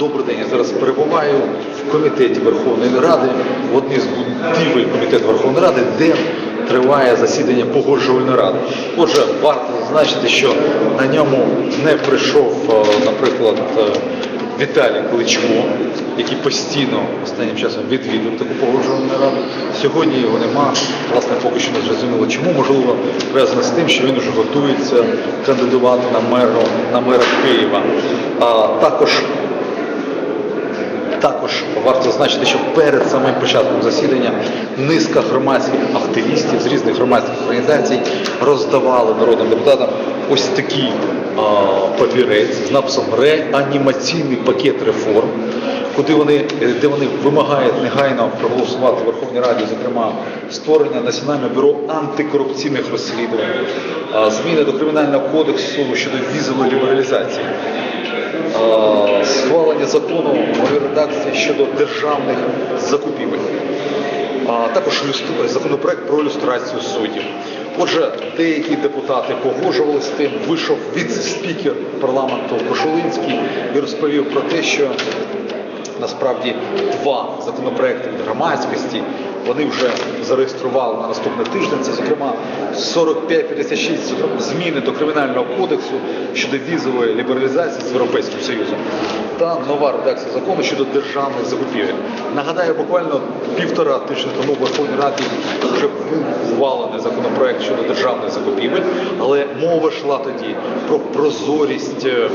Добрий день. Я зараз перебуваю в комітеті Верховної Ради, в одній з будівель комітету Верховної Ради, де триває засідання погоджувальної ради. Отже, варто зазначити, що на ньому не прийшов, е, наприклад, е, Віталій Кличко, який постійно останнім часом відвідав таку погоджувальну раду. Сьогодні його нема. Власне, поки що не зрозуміло, чому можливо пов'язано з тим, що він вже готується кандидувати на мера на мера Києва. А також також варто зазначити, що перед самим початком засідання низка громадських активістів з різних громадських організацій роздавали народним депутатам ось такий а, папірець з написом реанімаційний пакет реформ, куди вони, де вони вимагають негайно проголосувати в Верховній Раді, зокрема створення Національного бюро антикорупційних розслідувань, а, зміни до кримінального кодексу щодо візової лібералізації. Схвалення закону в редакції щодо державних закупівель, а також законопроект про люстрацію суддів. Отже, деякі депутати погоджували з тим, вийшов віце-спікер парламенту Кошулинський і розповів про те, що насправді два законопроекти громадськості вони вже зареєстрували на наступний тиждень. Це, зокрема, 4556 зокрема, зміни до кримінального кодексу щодо візової лібералізації з Європейським Союзом та нова редакція закону щодо державних закупівель. Нагадаю, буквально півтора тижня тому в Верховній Раді вже був ухвалений законопроект щодо державних закупівель, але мова йшла тоді про прозорість, е,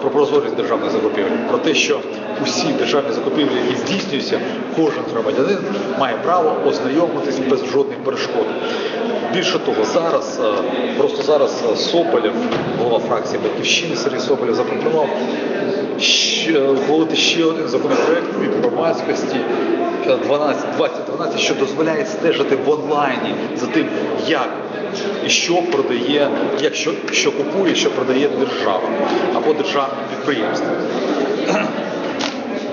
про прозорість державних закупівель, про те, що усі державні закупівлі, які здійснюються, кожен громадянин має право ознайомитись без жодних перешкод. Більше того, зараз е, просто зараз е, Соболєв, голова фракції Батьківщини Сергій Соболєв, запропонував ухвалити ще один законопроект від громадськості е, 12, 2012, що дозволяє стежити в онлайні за тим, як і що продає, як що, що купує, що продає держава або державне підприємство.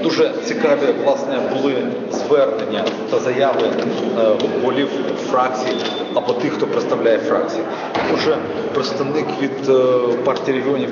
Дуже цікаві власне були звернення та заяви е, голів фракцій або тих, хто представляє фракції. Отже, представник від е, партії регіонів